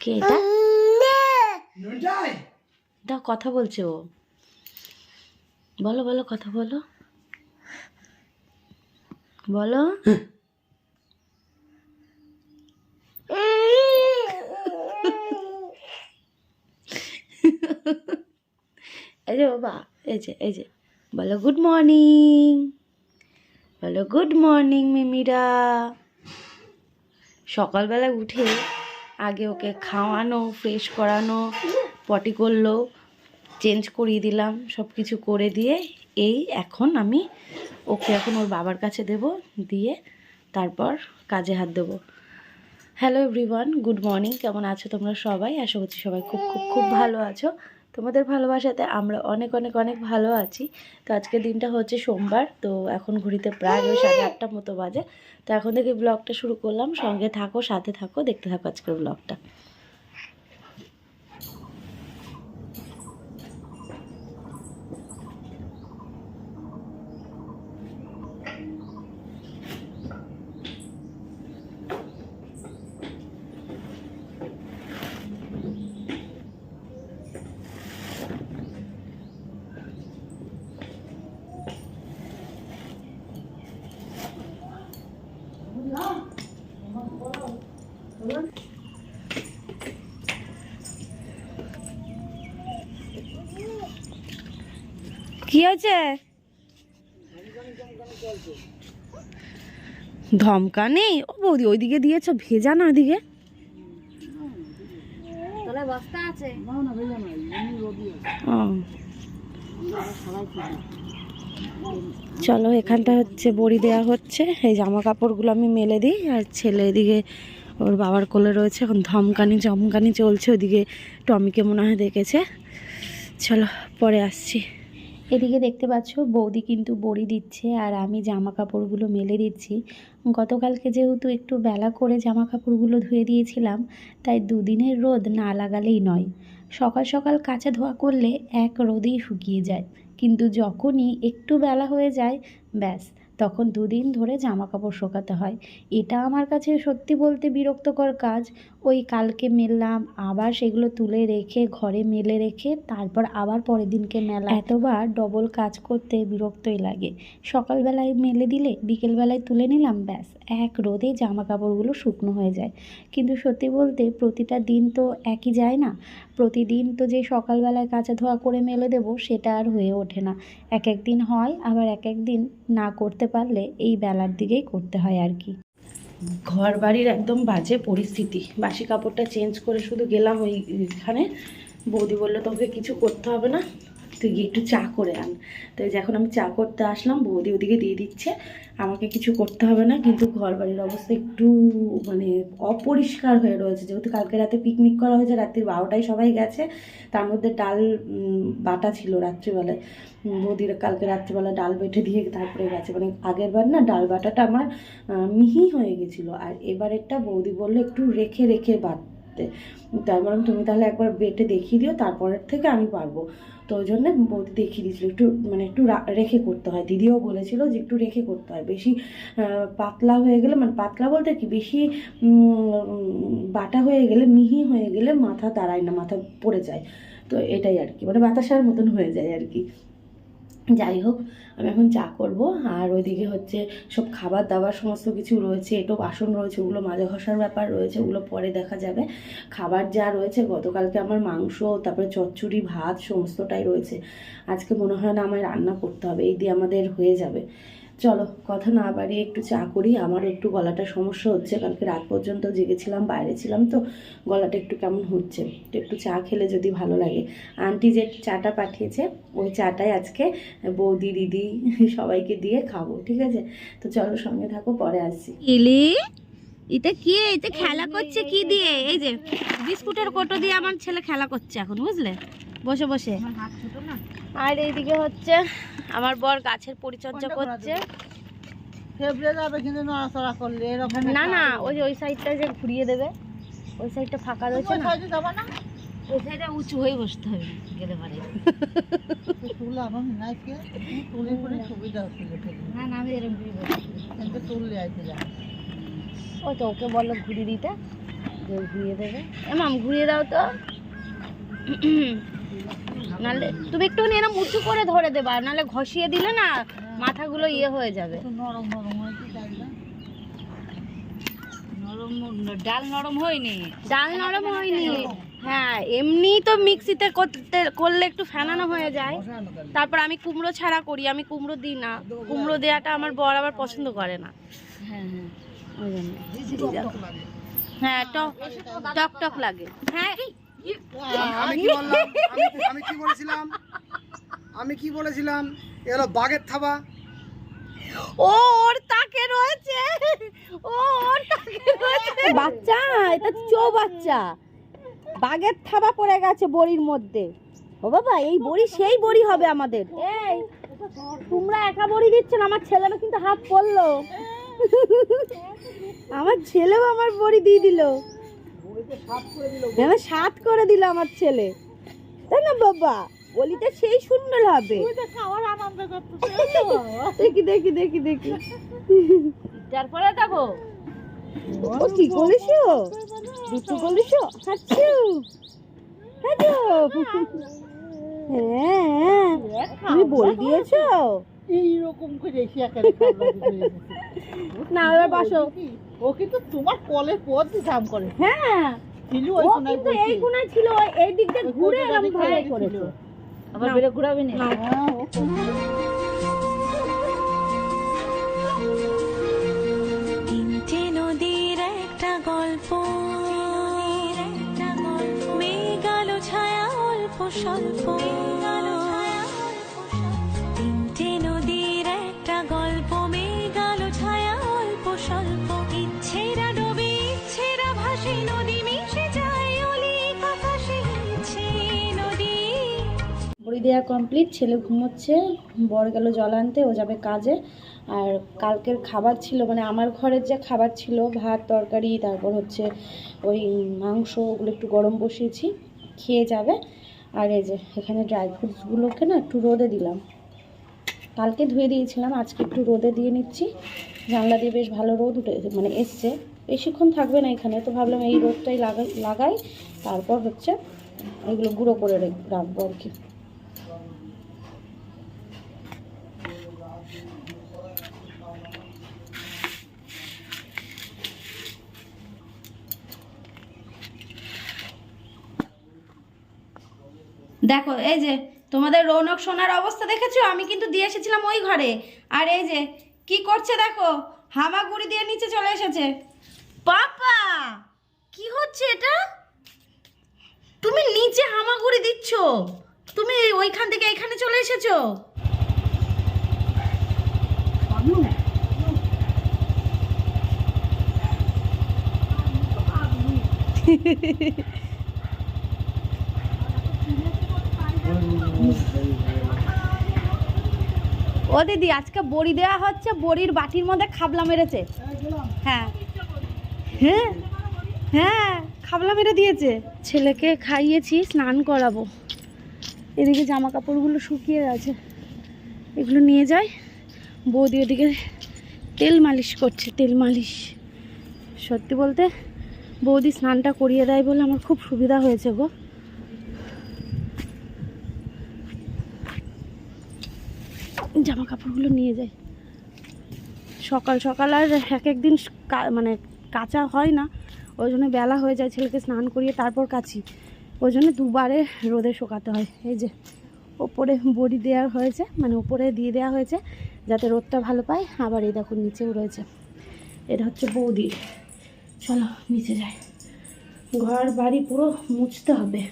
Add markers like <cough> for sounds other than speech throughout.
কে এটা? দাও কথা বলছে ও। বলো বলো কথা বলো। বলো। এই যে বাবা এই যে এই যে। বলো গুড মর্নিং বলো গুড মর্নিং মিমিরা. সকালবেলা উঠে আগে ওকে খাওয়ানো ফ্রেশ করানো পটি করল চেঞ্জ করিয়ে দিলাম সব কিছু করে দিয়ে এই এখন আমি ওকে এখন ওর বাবার কাছে দেব, দিয়ে তারপর কাজে হাত দেবো। হ্যালো এভরিওয়ান গুড মর্নিং কেমন আছো তোমরা সবাই? আশা করছি সবাই খুব খুব খুব ভালো আছো। তোমাদের ভালোবাসাতে আমরা অনেক অনেক অনেক ভালো আছি। তো আজকে দিনটা হচ্ছে সোমবার, তো এখন ঘড়িতে প্রায় ওই সাড়ে আটটার মতো বাজে। তো এখন থেকে ব্লগটা শুরু করলাম। সঙ্গে থাকো, সাথে থাকো, দেখতে থাকো আজকের ব্লগটা কি হয়েছে? ধমকানি ও বৌদি ওইদিকে দিয়েছ ভেজা না ওইদিকে? ও। চলো এখানটা হচ্ছে বড়ি দেওয়া হচ্ছে। এই জামা কাপড়গুলো আমি মেলে দিই আর ছেলে এদিকে ওর বাবার কোলে রয়েছে এখন ধমকানি চমকানি চলছে ওদিকে টমিকে মনে হয় দেখেছে। চলো পরে আসছি। এদিকে দেখতে পাচ্ছ, বৌদি কিন্তু বড়ি দিচ্ছে আর আমি জামা কাপড়গুলো মেলে দিচ্ছি। গতকালকে যেহেতু একটু বেলা করে জামা কাপড়গুলো ধুয়ে দিয়েছিলাম, তাই দুদিনের রোদ না লাগালেই নয়। সকাল সকাল কাচা ধোয়া করলে এক রোদেই শুকিয়ে যায়। কিন্তু যখনই একটু বেলা হয়ে যায়, ব্যাস। তখন দুদিন ধরে জামা কাপড় শোকাতে হয়। এটা আমার কাছে সত্যি বলতে বিরক্তকর কাজ। ওই কালকে মেললাম, আবার সেগুলো তুলে রেখে, ঘরে মেলে রেখে, তারপর আবার পরের দিনকে মেলা। এতবার ডবল কাজ করতে বিরক্তই লাগে। সকালবেলায় মেলে দিলে, বিকেলবেলায় তুলে নিলাম, ব্যাস। এক রোদে জামা কাপড়গুলো শুকনো হয়ে যায়। কিন্তু সত্যি বলতে প্রতিটা দিন তো একই যায় না। প্রতিদিন তো যে সকালবেলায় কাঁচা ধোয়া করে মেলে দেবো, সেটা আর হয়ে ওঠে না। এক এক দিন হয়, আবার এক এক দিন না করতে পারলে এই বেলার দিকেই করতে হয় আর কি। ঘর বাড়ির একদম বাজে পরিস্থিতি। বাসি কাপড়টা চেঞ্জ করে শুধু গেলাম ওইখানে। বৌদি বলল তোকে কিছু করতে হবে না। তুই গিয়ে একটু চা করে আন। তো এই যে এখন আমি চা করতে আসলাম, বৌদি ওদিকে দিয়ে দিচ্ছে। আমাকে কিছু করতে হবে না, কিন্তু ঘর বাড়ির অবস্থা একটু মানে অপরিষ্কার হয়ে রয়েছে। যেহেতু কালকে রাতে পিকনিক করা হয়েছে রাত্রি বারোটায় সবাই গেছে, তার মধ্যে ডাল বাটা ছিল রাত্রিবেলায়। বৌদির কালকে রাত্রিবেলা ডাল বেটে দিয়ে তারপরে গেছে। মানে আগের বার না, ডাল বাটাটা আমার মিহি হয়ে গেছিল। আর এবারেরটা বৌদি বলল একটু রেখে রেখে বাটতে। তাই বললাম তুমি তাহলে একবার বেটে দেখিয়ে দিও, তারপরের থেকে আমি পারব। তো ওই জন্য দেখিয়ে দিয়েছিলো। একটু মানে একটু রেখে করতে হয়। দিদিও বলেছিল যে একটু রেখে করতে হয়। বেশি পাতলা হয়ে গেলে মানে পাতলা বলতে কি, বেশি বাটা হয়ে গেলে, মিহি হয়ে গেলে মাথা দাঁড়ায় না, মাথা পড়ে যায়। তো এটাই আর কি। মানে বাতাসার মতন হয়ে যায় আর কি। যাই হোক, আমি এখন চা করব। আর ওইদিকে হচ্ছে সব খাবার দাবার সমস্ত কিছু রয়েছে, এটো বাসন রয়েছে, ওগুলো মাজা ঘষার ব্যাপার রয়েছে, ওগুলো পরে দেখা যাবে। খাবার যা রয়েছে, গতকালকে আমার মাংস, তারপরে চচ্চড়ি, ভাত, সমস্তটাই রয়েছে। আজকে মনে হয় না আমায় রান্না করতে হবে, এই দিয়ে আমাদের হয়ে যাবে। চলো, কথা না বাড়িয়ে একটু চা করি। আমার একটু গলাটা সমস্যা হচ্ছে, কালকে রাত পর্যন্ত জেগেছিলাম, বাইরে ছিলাম, তো গলাটা একটু কেমন হচ্ছে? তো একটু চা খেলে যদি ভালো লাগে। আন্টি যে চাটা পাঠিয়েছে, ওই চাটাই আজকে বৌদি, দিদি, সবাইকে দিয়ে খাব, ঠিক আছে? তো চলো সঙ্গে থাকো, পরে আসছি। ইলি এটা কি এটা খেলা করছে কি দিয়ে? এই যে বিস্কুটের কোটো দিয়ে আমার ছেলে খেলা করছে এখন বুঝলে? বসে বসে। আর এইদিকে হচ্ছে আমার বর গাছের পরিচর্যা করছে। না না ওই যে ওই সাইডটা যে ঘুরিয়ে দেবে ওই সাইডটা ফাঁকা রয়েছে না? ওই সাইডে উঁচু হয়ে বসতে হবে গেলে পারে। না না আমি এরকম কিন্তু তুললে আইছিলাম ওই তো ওকে বলল ঘুরিয়ে দিতে। কেউ ঘুরিয়ে দেবে। এ মাম ঘুরিয়ে দাও তো। নাহলে তুমি একটুখানি এরকম উঁচু করে ধরে দেবা নাহলে ঘষিয়ে দিলে না মাথাগুলো ইয়ে হয়ে যাবে। নরম নরম নরম ডাল নরম হয়নি। ডাল নরম হয়নি। হ্যাঁ এমনি তো মিক্সিতে করতে করলে একটু ফেনানো হয়ে যায়। তারপর আমি কুমড়ো ছাড়া করি আমি কুমড়ো দিই না। কুমড়ো দেওয়াটা আমার বর আবার পছন্দ করে না। হ্যাঁ হ্যাঁ। ওই জন্য। হ্যাঁ টক টক টক লাগে। হ্যাঁ আমি কি বললাম? আমি কি বলেছিলাম? আমি কি বলেছিলাম? এ হলো বাঘের থাবা। ও ওর তাকে রয়েছে। ও ওর তাকে রয়েছে। বাচ্চা এটা চো বাচ্চা। বাগের থাবা পড়ে গেছে বড়ির মধ্যে। ও বাবা এই বড়ি সেই বড়ি হবে আমাদের। এই তোমরা একা বড়ি দিচ্ছ না আমার ছেলেরা কিন্তু হাত পড়ল। আমার ছেলেও আমার বড়ি দিয়ে দিল। আমার সাত করে দিল আমার ছেলে। তাই না বাবা? বলিটা সেই সুন্দর হবে। <laughs> দেখি দেখি দেখি দেখি। তারপরে দেখো। ও কি করেছ? দুটো করেছ? হাচ্ছু হাজু হ্যাঁ তুমি বল দিয়েছ? এইরকম করে এসে হয়েছে। না এবার বাসো। ও কিন্তু তোমার কলের পথ ধাম করে হ্যাঁ ছিল ওই কোনায় কিন্তু এই। কোনায় ছিল এই দিক দিয়ে ঘুরে এরকম ভাবে। করেছ। আবার বেরে ঘুরাবি না। হ্যাঁ, তিনটে নদীর একটা গল্প। মেঘালো ছায়া অল্প স্বল্প। বড়ি দেওয়া কমপ্লিট ছেলে ঘুমোচ্ছে, বর গেল জল আনতে, ও যাবে কাজে। আর কালকের খাবার ছিল মানে আমার ঘরের যে খাবার ছিল, ভাত, তরকারি, তারপর হচ্ছে ওই মাংস, ওগুলো একটু গরম বসিয়েছি, খেয়ে যাবে। আর এই যে, এখানে ড্রাই ফ্রুটসগুলোকে না একটু রোদে দিলাম। কালকে ধুয়ে দিয়েছিলাম, আজকে একটু রোদে দিয়ে নিচ্ছি। জানলা দিয়ে বেশ ভালো রোদ উঠে মানে এসছে। বেশিক্ষণ থাকবে না এখানে, তো ভাবলাম এই রোদটাই লাগাই লাগাই, তারপর হচ্ছে এগুলো গুঁড়ো করে রেখ- রাখব আর কি। দেখো এই যে তোমাদের রৌনক সোনার অবস্থা দেখেছ? আমি কিন্তু দিয়ে এসেছিলাম ওই ঘরে। আর এই যে কি করছে দেখো? হামাগুড়ি দিয়ে নিচে চলে এসেছে। পাপা কি হচ্ছে এটা? তুমি নিচে হামাগুড়ি দিচ্ছ। তুমি ওইখান থেকে এখানে চলে এসেছ। <laughs> <laughs> ও দিদি, আজকে বড়ি দেওয়া হচ্ছে, বড়ির বাটির মধ্যে খাবলা মেরেছে। হ্যাঁ। হ্যাঁ? হ্যাঁ খাবলা মেরে দিয়েছে। ছেলেকে খাইয়েছি, স্নান করাবো। এদিকে জামা কাপড়গুলো শুকিয়ে গেছে। এগুলো নিয়ে যাই। বৌদি ওদিকে তেল মালিশ করছে, তেল মালিশ। সত্যি বলতে, বৌদি স্নানটা করিয়ে দেয় বলে আমার খুব সুবিধা হয়েছে গো। জামা কাপড়গুলো নিয়ে যাই। সকাল সকাল আর এক একদিন মানে কাঁচা হয় না, ওই জন্য বেলা হয়ে যায় ছেলেকে স্নান করিয়ে তারপর কাচি। ওই জন্য দুবারে রোদে শোকাতে হয়। এই যে ওপরে বড়ি দেওয়া হয়েছে মানে উপরে দিয়ে দেওয়া হয়েছে, যাতে রোদটা ভালো পায়। আবার এই দেখো নিচেও রয়েছে। এটা হচ্ছে বৌদির। চলো নিচে যাই। ঘর বাড়ি পুরো মুছতে হবে।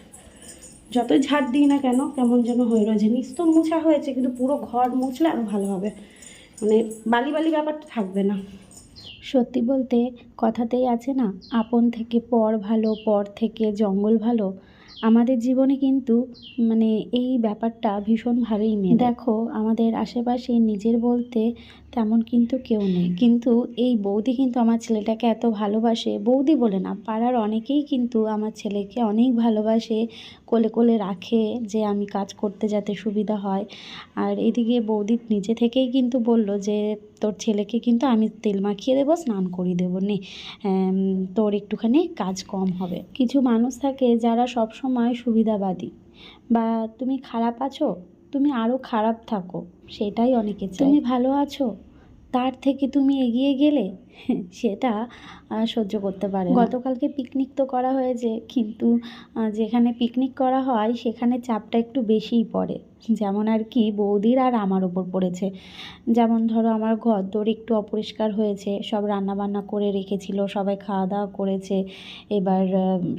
যতই ঝাড় দিই না কেন, কেমন যেন হয়ে রয়েছে নিচ তো মোছা হয়েছে, কিন্তু পুরো ঘর মুছলে আরও ভালো হবে। মানে বালি বালি ব্যাপারটা থাকবে না। সত্যি বলতে কথাতেই আছে না, আপন থেকে পর ভালো, পর থেকে জঙ্গল ভালো। আমাদের জীবনে কিন্তু মানে এই ব্যাপারটা ভীষণভাবেই মেয়ে দেখো, আমাদের আশেপাশে নিজের বলতে তেমন কিন্তু কেউ নেই। কিন্তু এই বৌদি কিন্তু আমার ছেলেটাকে এত ভালোবাসে, বৌদি বলে না, পাড়ার অনেকেই কিন্তু আমার ছেলেকে অনেক ভালোবাসে, কোলে কোলে রাখে যে আমি কাজ করতে যাতে সুবিধা হয়। আর এদিকে বৌদি নিজে থেকেই কিন্তু বলল যে তোর ছেলেকে কিন্তু আমি তেল মাখিয়ে দেবো স্নান করিয়ে দেবো নে। তোর একটুখানি কাজ কম হবে। কিছু মানুষ থাকে যারা সব সময় সুবিধাবাদী। বা তুমি খারাপ আছো তুমি আরও খারাপ থাকো সেটাই অনেকে তুমি ভালো আছো তার থেকে তুমি এগিয়ে গেলে <laughs> সেটা সহ্য করতে পারে গতকালকে পিকনিক তো করা হয়েছে কিন্তু যেখানে পিকনিক করা হয় সেখানে চাপটা একটু বেশিই পড়ে। যেমন আর কি বৌদির আর আমার ওপর পড়েছে। যেমন ধরো আমার ঘর দোর একটু অপরিষ্কার হয়েছে, সব রান্না বান্না করে রেখেছিল, সবাই খাওয়া দাওয়া করেছে, এবার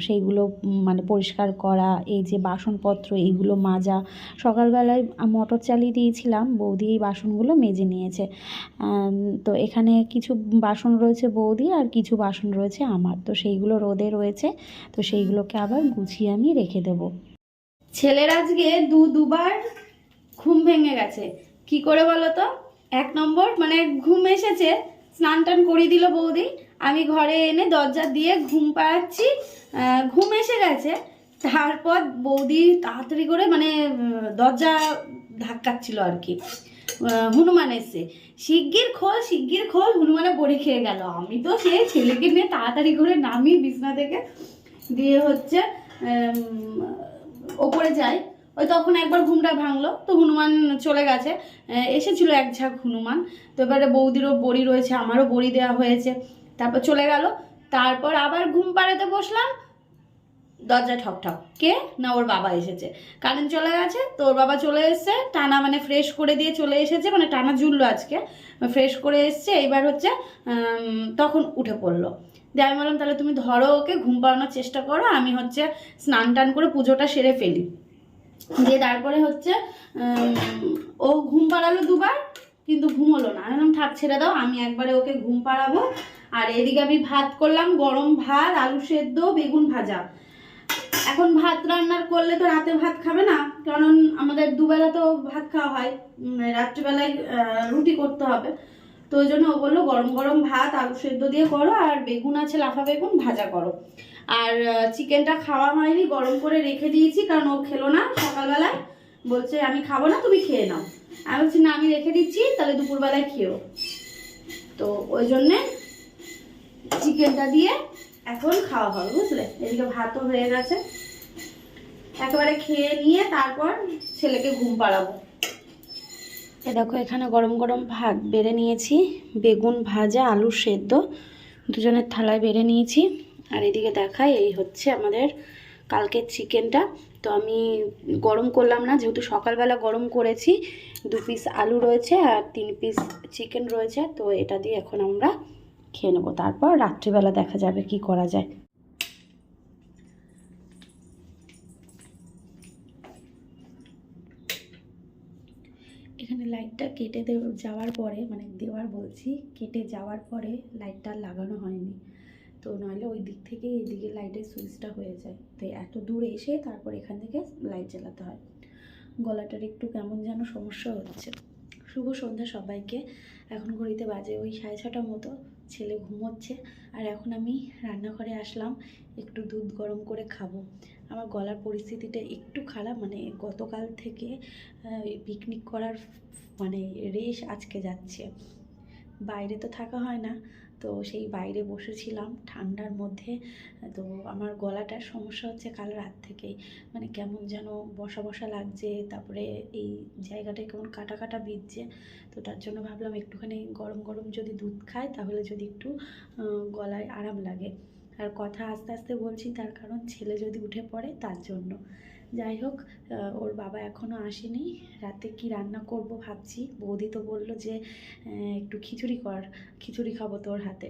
সেইগুলো মানে পরিষ্কার করা, এই যে বাসনপত্র, এইগুলো মাজা। সকালবেলায় মোটর চালিয়ে দিয়েছিলাম, বৌদি এই বাসনগুলো মেজে নিয়েছে। তো এখানে কিছু বাসন রয়েছে বৌদি আর কিছু বাসন রয়েছে আমার। তো সেইগুলো রোদে রয়েছে, তো সেইগুলোকে আবার গুছিয়ে আমি রেখে দেবো। ছেলের আজকে দু দুবার ঘুম ভেঙে গেছে। কি করে বলো তো এক নম্বর মানে ঘুম এসেছে, স্নান টান করিয়ে দিল বৌদি। আমি ঘরে এনে দরজা দিয়ে ঘুম পাড়াচ্ছি ঘুম এসে গেছে। তারপর বৌদি তাড়াতাড়ি করে মানে দরজা ধাক্কাচ্ছিল আর কি। হনুমান এসে শিগগির খোল শিগগির খোল, হনুমানে বড়ি খেয়ে গেল। আমি তো সে ছেলেকে নিয়ে তাড়াতাড়ি করে নামি বিছনা থেকে। দিয়ে হচ্ছে ওপরে যাই ওই তখন একবার ঘুমটা ভাঙলো, তো হনুমান চলে গেছে। এসেছিল এক ঝাঁক হনুমান। তো এবারে বৌদিরও বড়ি রয়েছে, আমারও বড়ি দেওয়া হয়েছে। তারপর চলে গেল। তারপর আবার ঘুম পাড়াতে বসলাম। দরজা ঠক ঠক। কে? না, ওর বাবা এসেছে। কারেন্ট চলে গেছে, তো ওর বাবা চলে এসেছে। টানা মানে ফ্রেশ করে দিয়ে চলে এসেছে মানে টানা জুড়লো আজকে। ফ্রেশ করে এসছে, এইবার হচ্ছে তখন উঠে পড়ল। দিয়ে আমি বললাম তাহলে তুমি ধরো ওকে ঘুম পাড়ানোর চেষ্টা করো আমি হচ্ছে স্নান টান করে পুজোটা সেরে ফেলি। দিয়ে তারপরে হচ্ছে ও ঘুম পাড়ালো দুবার, কিন্তু ঘুমোলো না। আমি থাক, ছেড়ে দাও, আমি একবারে ওকে ঘুম পাড়াবো। আর এদিকে আমি ভাত করলাম, গরম ভাত, আলু সেদ্ধ, বেগুন ভাজা। এখন ভাত রান্নার করলে তো রাতে ভাত খাবে না, কারণ আমাদের দুবেলা তো ভাত খাওয়া হয়। রাত্রিবেলায় রুটি করতে হবে। তো ওই জন্য ও বলল, গরম গরম ভাত, আলু সেদ্ধ দিয়ে করো, আর বেগুন আছে, লাফা বেগুন ভাজা করো। আর চিকেনটা খাওয়া হয়নি, গরম করে রেখে দিয়েছি, কারণ ও খেলো না সকালবেলায়। বলছে, আমি খাব না, তুমি খেয়ে নাও। আমি বলছি, না, আমি রেখে দিচ্ছি, তাহলে দুপুরবেলায় খেও তো ওই জন্যে চিকেনটা দিয়ে এখন খাওয়া হবে, বুঝলে? এদিকে ভাতও হয়ে গেছে। একেবারে খেয়ে নিয়ে তারপর ছেলেকে ঘুম পাড়াবো। এ দেখো, এখানে গরম গরম ভাত বেড়ে নিয়েছি, বেগুন ভাজা, আলু সেদ্ধ, দুজনের থালায় বেড়ে নিয়েছি। আর এদিকে দেখাই, এই হচ্ছে আমাদের কালকের চিকেনটা। তো আমি গরম করলাম না, যেহেতু সকালবেলা গরম করেছি, দু পিস আলু রয়েছে আর তিন পিস চিকেন রয়েছে, তো এটা দিয়ে এখন আমরা খেয়ে নেব। তারপর রাত্রিবেলা দেখা যাবে কি করা যায় এখানে লাইটটা কেটে যাওয়ার পরে মানে দেওয়ার বলছি, কেটে যাওয়ার পরে লাইটটা লাগানো হয়নি। তো নইলে ওই দিক থেকে এদিকে দিকে লাইটের সুইচটা হয়ে যায়। তো এত দূর এসে তারপর এখান থেকে লাইট জ্বালাতে হয়। গলাটার একটু কেমন যেন সমস্যা হচ্ছে। শুভ সন্ধ্যা সবাইকে। এখন ঘড়িতে বাজে ওই সাড়ে ছটার মতো। ছেলে ঘুমোচ্ছে, আর এখন আমি রান্নাঘরে আসলাম, একটু দুধ গরম করে খাব। আমার গলার পরিস্থিতিটা একটু খারাপ মানে গতকাল থেকে পিকনিক করার মানে রেশ আজকে যাচ্ছে। বাইরে তো থাকা হয় না তো সেই বাইরে বসেছিলাম ঠান্ডার মধ্যে। তো আমার গলাটার সমস্যা হচ্ছে কাল রাত থেকেই। মানে কেমন যেন বসা বসা লাগছে, তারপরে এই জায়গাটায় কেমন কাটা কাটা বিঁধছে তো তার জন্য ভাবলাম একটুখানি গরম গরম যদি দুধ খাই, তাহলে যদি একটু গলায় আরাম লাগে। আর কথা আস্তে আস্তে বলছি, তার কারণ ছেলে যদি উঠে পড়ে, তার জন্য। যাই হোক ওর বাবা এখনও আসেনি। রাতে কি রান্না করব ভাবছি। বৌদি তো বলল যে একটু খিচুড়ি কর, খিচুড়ি খাব তোর হাতে।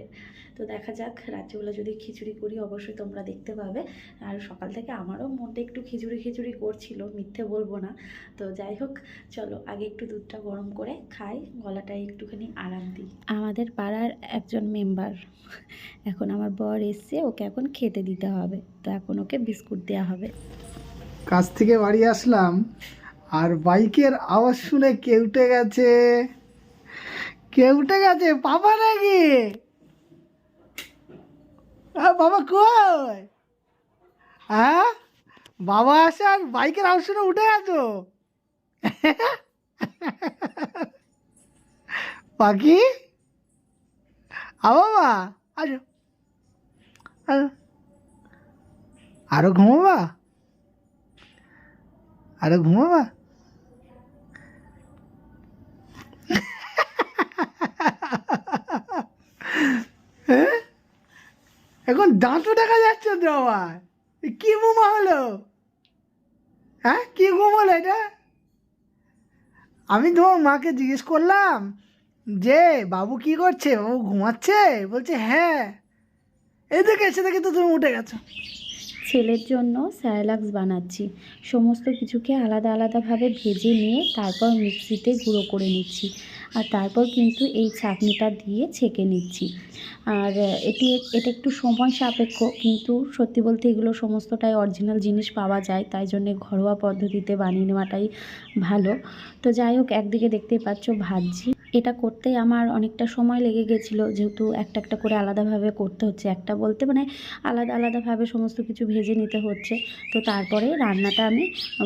তো দেখা যাক, রাত্রিবেলা যদি খিচুড়ি করি, অবশ্যই তোমরা দেখতে পাবে। আর সকাল থেকে আমারও মনটা একটু খিচুড়ি খিচুড়ি করছিল, মিথ্যে বলব না। তো যাই হোক, চলো আগে একটু দুধটা গরম করে খাই, গলাটায় একটুখানি আরাম দিই। আমাদের পাড়ার একজন মেম্বার। এখন আমার বর এসছে, ওকে এখন খেতে দিতে হবে। তো এখন ওকে বিস্কুট দেওয়া হবে। কাজ থেকে বাড়ি আসলাম, আর বাইকের আওয়াজ শুনে কে উঠে গেছে? কে উঠে গেছে? বাবা নাকি? বাবা কই? হ্যাঁ? বাবা আসে আর বাইকের আওয়াজ শুনে উঠে গেছো পাখি? আ, বাবা, আসো। আরও ঘুমাবা? আরও ঘুমাবা? এখন দাঁতও দেখা যাচ্ছে তো আমার কি বোমা হলো? হ্যাঁ কি ঘুম হলো এটা? আমি তোমার মাকে জিজ্ঞেস করলাম যে, বাবু কি করছে? বাবু ঘুমাচ্ছে? বলছে হ্যাঁ। এই দেখে এসে দেখে তো তুমি উঠে গেছো। ছেলের জন্য স্যারেলাক্স বানাচ্ছি। সমস্ত কিছুকে আলাদা আলাদাভাবে ভেজে নিয়ে তারপর মিক্সিতে গুঁড়ো করে নিচ্ছি। আর তারপর কিন্তু এই ছাঁকনিটা দিয়ে ছেঁকে নিচ্ছি। আর এটি এটা একটু সময় সাপেক্ষ, কিন্তু সত্যি বলতে এগুলো সমস্তটাই অরিজিনাল জিনিস পাওয়া যায়, তাই জন্যে ঘরোয়া পদ্ধতিতে বানিয়ে নেওয়াটাই ভালো। তো যাই হোক, একদিকে দেখতেই পাচ্ছ ভাজছি। এটা করতে আমার অনেকটা সময় লেগে গেছিল, যেহেতু একটা একটা করে আলাদাভাবে করতে হচ্ছে। একটা বলতে মানে আলাদা আলাদাভাবে সমস্ত কিছু ভেজে নিতে হচ্ছে। তো তারপরে রান্নাটা আমি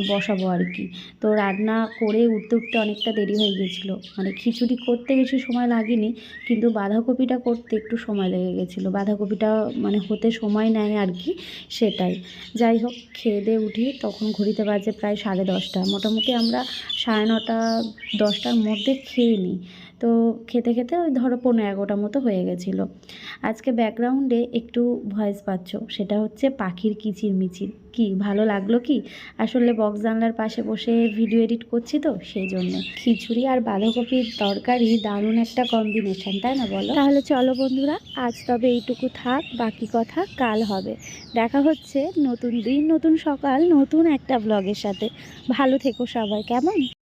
বসাবো আর কি। তো রান্না করে উঠতে উঠতে অনেকটা দেরি হয়ে গেছিল। মানে খিচুড়ি করতে বেশি সময় লাগেনি, কিন্তু বাঁধাকপিটা করতে একটু সময় লেগে গেছিল। বাঁধাকপিটা মানে হতে সময় নেয় আর কি, সেটাই। যাই হোক, খেয়ে দিয়ে উঠি। তখন ঘড়িতে বাজে প্রায় সাড়ে দশটা। মোটামুটি আমরা সাড়ে নটা, দশটার মধ্যে খেয়ে নিই। তো খেতে খেতে ওই ধরো পনেরো এগারোটা মতো হয়ে গেছিল। আজকে ব্যাকগ্রাউন্ডে একটু ভয়েস পাচ্ছ, সেটা হচ্ছে পাখির কিচিরমিচির কি ভালো লাগল কি? আসলে বক্স জানলার পাশে বসে ভিডিও এডিট করছি তো, সেই জন্য। খিচুড়ি আর বাঁধাকপির তরকারি দারুণ একটা কম্বিনেশন তাই না বলো? তাহলে চলো বন্ধুরা, আজ তবে এইটুকু থাক, বাকি কথা কাল হবে। দেখা হচ্ছে নতুন দিন, নতুন সকাল, নতুন একটা ব্লগের সাথে। ভালো থেকো সবাই, কেমন?